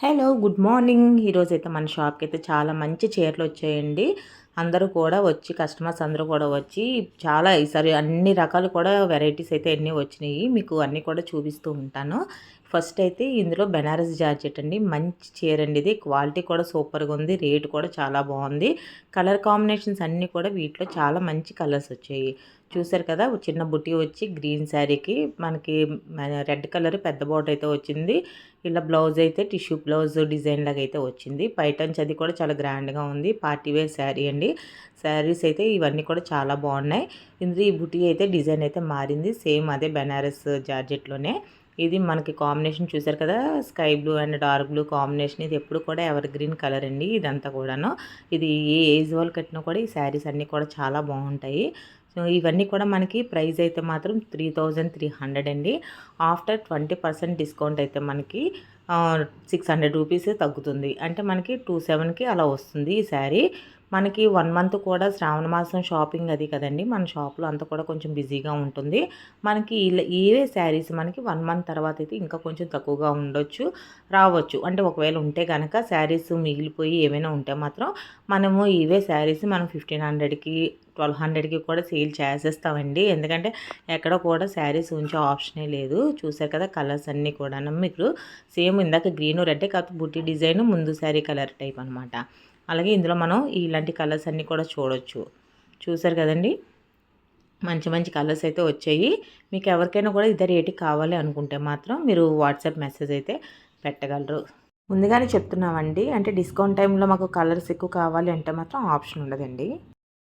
Hello good morning. ఈరోజు అయితే మన షాప్కి అయితే చాలా మంచి చీరలు వచ్చాయండి. అందరూ కూడా వచ్చి కస్టమర్స్ అందరూ కూడా వచ్చి చాలా ఈసారి అన్ని రకాలు కూడా వెరైటీస్ అయితే అన్నీ వచ్చినాయి మీకు అన్నీ కూడా చూపిస్తూ ఉంటాను. ఫస్ట్ అయితే ఇందులో బెనారస్ జార్జెట్ అండి. మంచి చీర అండి ఇది. క్వాలిటీ కూడా సూపర్గా ఉంది. రేట్ కూడా చాలా బాగుంది. కలర్ కాంబినేషన్స్ అన్నీ కూడా వీటిలో చాలా మంచి కలర్స్ వచ్చాయి. చూసారు కదా చిన్న బుట్టి వచ్చి గ్రీన్ శారీకి మనకి రెడ్ కలర్ పెద్ద బోట్ అయితే వచ్చింది. ఇలా బ్లౌజ్ అయితే టిష్యూ బ్లౌజ్ డిజైన్ లాగా అయితే వచ్చింది. పైటన్స్ అది కూడా చాలా గ్రాండ్గా ఉంది. పార్టీ వేర్ శారీ అండి. శారీస్ అయితే ఇవన్నీ కూడా చాలా బాగున్నాయి. ఇందులో ఈ బుట్టి అయితే డిజైన్ అయితే మారింది. సేమ్ అదే బెనారస్ జార్జెట్లోనే ఇది మనకి కాంబినేషన్ చూసారు కదా sky blue and dark blue combination. ఇది ఎప్పుడు కూడా ఎవర్ గ్రీన్ కలర్ అండి ఇదంతా కూడాను. ఇది ఏ ఏజ్ వాళ్ళు కట్టినా కూడా ఈ శారీస్ అన్నీ కూడా చాలా బాగుంటాయి. ఇవన్నీ కూడా మనకి ప్రైస్ అయితే మాత్రం త్రీ థౌజండ్ త్రీ హండ్రెడ్ అండి. ఆఫ్టర్ ట్వంటీ పర్సెంట్ డిస్కౌంట్ అయితే మనకి సిక్స్ హండ్రెడ్ రూపీస్ తగ్గుతుంది. అంటే మనకి టూ సెవెన్కి అలా వస్తుంది ఈ శారీ. మనకి వన్ మంత్ కూడా శ్రావణ మాసం షాపింగ్ అది కదండి. మన షాప్లో అంతా కూడా కొంచెం బిజీగా ఉంటుంది. మనకి ఇవే శారీస్ మనకి వన్ మంత్ తర్వాత అయితే ఇంకా కొంచెం తక్కువగా ఉండొచ్చు రావచ్చు. అంటే ఒకవేళ ఉంటే కనుక శారీస్ మిగిలిపోయి ఏమైనా ఉంటే మాత్రం మనము ఇవే శారీస్ మనం ఫిఫ్టీన్ హండ్రెడ్కి ట్వెల్వ్ హండ్రెడ్కి కూడా సేల్ చేసేస్తామండి. ఎందుకంటే ఎక్కడ కూడా శారీస్ ఉంచే ఆప్షనే లేదు. చూసారు కదా కలర్స్ అన్నీ కూడా మీకు సేమ్ ఇందాక గ్రీన్ రెడ్ కాకపోతే బుట్టి డిజైన్ ముందు శారీ కలర్ టైప్ అనమాట అలాగే ఇందులో మనం ఇలాంటి కలర్స్ అన్నీ కూడా చూడొచ్చు. చూసారు కదండి? మంచి మంచి కలర్స్ అయితే వచ్చాయి. మీకు ఎవరికైనా కూడా ఇద్దరు రేటుకి కావాలి అనుకుంటే మాత్రం మీరు వాట్సాప్ మెసేజ్ అయితే పెట్టగలరు. ముందుగానే చెప్తున్నామండి అంటే డిస్కౌంట్ టైంలో మాకు కలర్స్ ఎక్కువ కావాలి అంటే మాత్రం ఆప్షన్ ఉండదండి.